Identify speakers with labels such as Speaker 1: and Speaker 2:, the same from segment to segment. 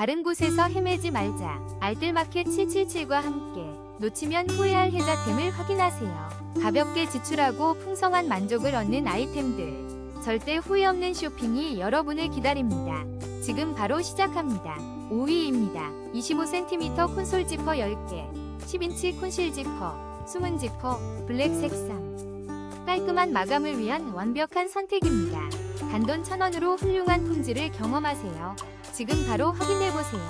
Speaker 1: 다른 곳에서 헤매지 말자. 알뜰마켓 777과 함께 놓치면 후회할 혜자템을 확인하세요. 가볍게 지출하고 풍성한 만족을 얻는 아이템들. 절대 후회 없는 쇼핑이 여러분을 기다립니다. 지금 바로 시작합니다. 5위입니다. 25cm 콘솔 지퍼 10개, 10인치 콘실 지퍼, 숨은 지퍼, 블랙 색상. 깔끔한 마감을 위한 완벽한 선택입니다. 단돈 1000원으로 훌륭한 품질을 경험하세요. 지금 바로 확인해보세요.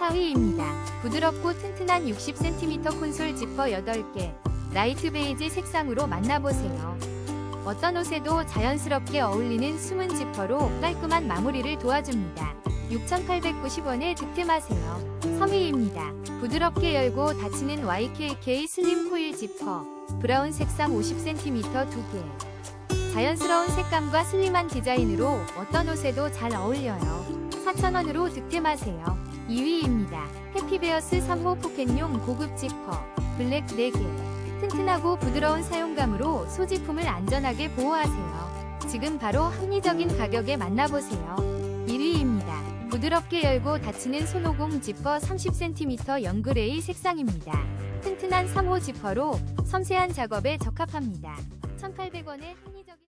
Speaker 1: 4위입니다. 부드럽고 튼튼한 60cm 콘솔 지퍼 8개, 라이트 베이지 색상으로 만나보세요. 어떤 옷에도 자연스럽게 어울리는 숨은 지퍼로 깔끔한 마무리를 도와줍니다. 6,890원에 득템하세요. 3위입니다. 부드럽게 열고 닫히는 YKK 슬림 코일 지퍼, 브라운 색상 50cm 2개. 자연스러운 색감과 슬림한 디자인으로 어떤 옷에도 잘 어울려요. 4,000원으로 득템하세요. 2위입니다. 해피베어스 3호 포켓용 고급 지퍼, 블랙 4개. 튼튼하고 부드러운 사용감으로 소지품을 안전하게 보호하세요. 지금 바로 합리적인 가격에 만나보세요. 1위입니다. 부드럽게 열고 닫히는 손오공 지퍼 30cm 연그레이 색상입니다. 튼튼한 3호 지퍼로 섬세한 작업에 적합합니다. 1,800원의 합리적인